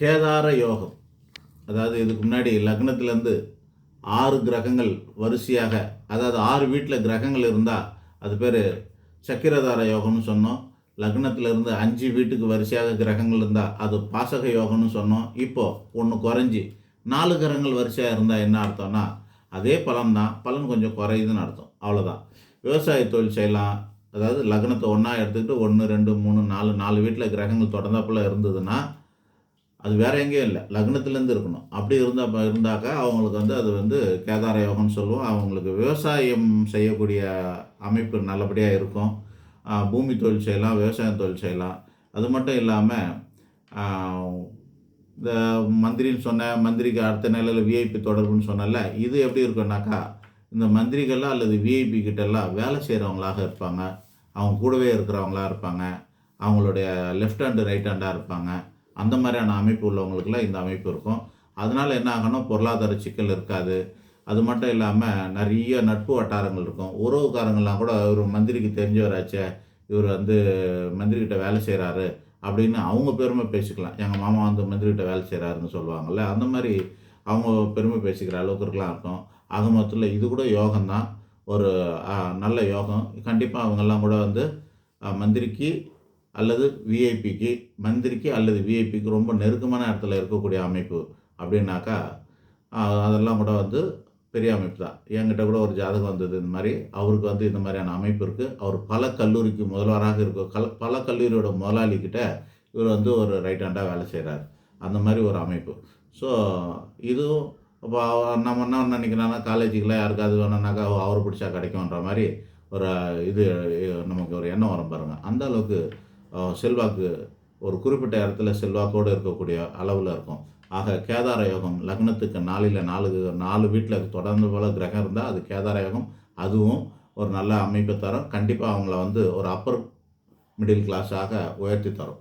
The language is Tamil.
கேதார யோகம். அதாவது இதுக்கு முன்னாடி லக்னத்திலேருந்து ஆறு கிரகங்கள் வரிசையாக அதாவது ஆறு வீட்டில் கிரகங்கள் இருந்தால் அது பேர் சக்கிரதார யோகம்னு சொன்னோம். லக்னத்திலேருந்து அஞ்சு வீட்டுக்கு வரிசையாக கிரகங்கள் இருந்தால் அது பாசக யோகம்னு சொன்னோம். இப்போது ஒன்று குறைஞ்சி நாலு கிரகங்கள் வரிசையாக இருந்தால் என்ன அர்த்தம்னா அதே பலன் தான் பலன் கொஞ்சம் குறையுதுன்னு அர்த்தம். அவ்வளோதான் விவசாய தொழில் செய்யலாம். அதாவது லக்னத்தை ஒன்றா எடுத்துக்கிட்டு ஒன்று ரெண்டு மூணு நாலு நாலு வீட்டில் கிரகங்கள் தொடர்ந்தாப்புல இருந்ததுன்னா அது வேற எங்கேயும் இல்லை. லக்னத்துலேருந்து இருக்கணும். அப்படி இருந்தால் இருந்தாக்கா அவங்களுக்கு வந்து அது வந்து கேதார யோகம்னு சொல்லுவோம். அவங்களுக்கு விவசாயம் செய்யக்கூடிய அமைப்பு நல்லபடியாக இருக்கும். பூமி தொழில் செய்யலாம் விவசாயம் தொழில் செய்யலாம். அது மட்டும் இல்லாமல் இந்த மந்திரின்னு சொன்னேன் மந்திரிக்கு அடுத்த நிலையில் விஐபி தொடர்புன்னு சொன்னல இது எப்படி இருக்குன்னாக்கா இந்த மந்திரிகள்லாம் அல்லது விஐபி கிட்டெல்லாம் வேலை செய்கிறவங்களாக இருப்பாங்க. அவங்க கூடவே இருக்கிறவங்களா இருப்பாங்க. அவங்களுடைய லெஃப்ட் ஹேண்டு ரைட் ஹேண்டாக இருப்பாங்க. அந்த மாதிரியான அமைப்பு உள்ளவங்களுக்குலாம் இந்த அமைப்பு இருக்கும். அதனால் என்ன ஆகணும் பொருளாதார சிக்கல் இருக்காது. அது மட்டும் இல்லாமல் நிறைய நட்பு வட்டாரங்கள் இருக்கும். உறவுக்காரங்கள்லாம் கூட ஒரு மந்திரிக்கு தெரிஞ்சவராச்சே இவர் வந்து மந்திரிக்கிட்ட வேலை செய்கிறாரு அப்படின்னு அவங்க பெருமை பேசிக்கலாம். எங்கள் மாமா வந்து மந்திரிக்கிட்ட வேலை செய்கிறாருன்னு சொல்லுவாங்கள்ல அந்த மாதிரி அவங்க பெருமை பேசிக்கிற அளவுக்கு இருக்கலாம் இருக்கும். ஆக மொத்தத்தில் இது கூட யோகம்தான். ஒரு நல்ல யோகம். கண்டிப்பாக அவங்கெல்லாம் கூட வந்து மந்திரிக்கு அல்லது விஐபிக்கு மந்திரிக்கு அல்லது விஐபிக்கு ரொம்ப நெருக்கமான இடத்துல இருக்கக்கூடிய அமைப்பு அப்படின்னாக்கா அதெல்லாம் கூட வந்து பெரிய அமைப்பு தான். என்கிட்ட கூட ஒரு ஜாதகம் வந்தது இந்த மாதிரி. அவருக்கு வந்து இந்த மாதிரியான அமைப்பு இருக்குது அவர் பல கல்லூரிக்கு முதல்வராக இருக்க கல் பல கல்லூரியோட முதலாளிக்கிட்ட இவர் வந்து ஒரு ரைட் ஹேண்டாக வேலை செய்கிறார் அந்த மாதிரி ஒரு அமைப்பு. ஸோ இதுவும் இப்போ நம்ம என்ன நினைக்கிறோன்னா காலேஜுக்கெலாம் யாருக்காவது வேணும்னாக்கா அவர் பிடிச்சா கிடைக்கும்ன்ற மாதிரி ஒரு இது நமக்கு ஒரு எண்ணம் வரும் பாருங்கள் அந்த அளவுக்கு செல்வாக்கு ஒரு குறிப்பிட்ட இடத்துல செல்வாக்கோடு இருக்கக்கூடிய அளவில் இருக்கும். ஆக கேதார யோகம் லக்னத்துக்கு நாளில் நாலு நாலு வீட்டில் தொடர்ந்து போல கிரகம் இருந்தால் அது கேதார யோகம். அதுவும் ஒரு நல்ல அமைப்பை தரும். கண்டிப்பாக அவங்கள வந்து ஒரு அப்பர் மிடில் கிளாஸாக உயர்த்தி தரும்.